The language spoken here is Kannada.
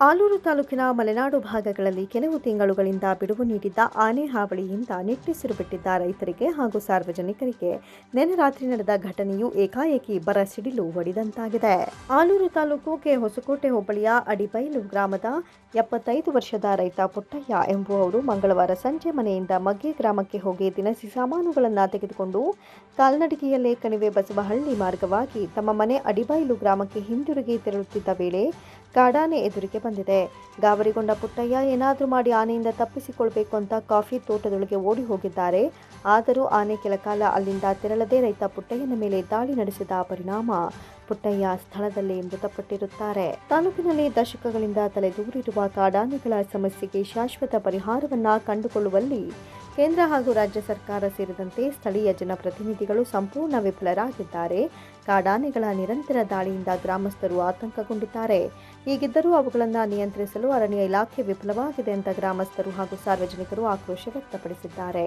ಆಲೂರು ತಾಲೂಕಿನ ಮಲೆನಾಡು ಭಾಗಗಳಲ್ಲಿ ಕೆಲವು ತಿಂಗಳುಗಳಿಂದ ಬಿಡುವು ನೀಡಿದ್ದ ಆನೆ ಹಾವಳಿಯಿಂದ ನಿಟ್ಟುಸಿರು ಬಿಟ್ಟಿದ್ದ ರೈತರಿಗೆ ಹಾಗೂ ಸಾರ್ವಜನಿಕರಿಗೆ ನಿನ್ನೆ ರಾತ್ರಿ ನಡೆದ ಘಟನೆಯು ಏಕಾಏಕಿ ಬರ ಸಿಡಿಲು ಹೊಡೆದಂತಾಗಿದೆ ಆಲೂರು ತಾಲೂಕು ಕೆ. ಹೊಸಕೋಟೆ ಹೋಬಳಿಯ ಅಡಿಬೈಲು ಗ್ರಾಮದ ಎಪ್ಪತ್ತೈದು ವರ್ಷದ ರೈತ ಪುಟ್ಟಯ್ಯ ಎಂಬುವವರು ಮಂಗಳವಾರ ಸಂಜೆ ಮನೆಯಿಂದ ಮಗ್ಗೆ ಗ್ರಾಮಕ್ಕೆ ಹೋಗಿ ದಿನಸಿ ಸಾಮಾನುಗಳನ್ನು ತೆಗೆದುಕೊಂಡು ಕಾಲ್ನಡಿಗೆಯಲ್ಲೇ ಕಣಿವೆ ಬಸವಹಳ್ಳಿ ಮಾರ್ಗವಾಗಿ ತಮ್ಮ ಮನೆ ಅಡಿಬೈಲು ಗ್ರಾಮಕ್ಕೆ ಹಿಂದಿರುಗಿ ತೆರಳುತ್ತಿದ್ದ ವೇಳೆ ಕಾಡಾನೆ ಎದುರಿಗೆ ಬಂದಿದೆ. ಗಾಬರಿಗೊಂಡ ಪುಟ್ಟಯ್ಯ ಏನಾದರೂ ಮಾಡಿ ಆನೆಯಿಂದ ತಪ್ಪಿಸಿಕೊಳ್ಬೇಕು ಅಂತ ಕಾಫಿ ತೋಟದೊಳಗೆ ಓಡಿ ಹೋಗಿದ್ದಾರೆ. ಆದರೂ ಆನೆ ಕೆಲಕಾಲ ಅಲ್ಲಿಂದ ತೆರಳದೆ ರೈತ ಪುಟ್ಟಯ್ಯನ ಮೇಲೆ ದಾಳಿ ನಡೆಸಿದ ಪರಿಣಾಮ. ಪುಟ್ಟಯ್ಯ ಸ್ಥಳದಲ್ಲೇ ಮೃತಪಟ್ಟಿರುತ್ತಾರೆ. ತಾಲೂಕಿನಲ್ಲಿ ದಶಕಗಳಿಂದ ತಲೆದೂರಿರುವ ಕಾಡಾನೆಗಳ ಸಮಸ್ಯೆಗೆ ಶಾಶ್ವತ ಪರಿಹಾರವನ್ನ ಕಂಡುಕೊಳ್ಳುವಲ್ಲಿ ಕೇಂದ್ರ ಹಾಗೂ ರಾಜ್ಯ ಸರ್ಕಾರ ಸೇರಿದಂತೆ ಸ್ಥಳೀಯ ಜನಪ್ರತಿನಿಧಿಗಳು ಸಂಪೂರ್ಣ ವಿಫಲರಾಗಿದ್ದಾರೆ. ಕಾಡಾನೆಗಳ ನಿರಂತರ ದಾಳಿಯಿಂದ ಗ್ರಾಮಸ್ಥರು ಆತಂಕಗೊಂಡಿದ್ದಾರೆ. ಹೀಗಿದ್ದರೂ ಅವುಗಳನ್ನು ನಿಯಂತ್ರಿಸಲು ಅರಣ್ಯ ಇಲಾಖೆ ವಿಫಲವಾಗಿದೆ ಅಂತ ಗ್ರಾಮಸ್ಥರು ಹಾಗೂ ಸಾರ್ವಜನಿಕರು ಆಕ್ರೋಶ ವ್ಯಕ್ತಪಡಿಸಿದ್ದಾರೆ.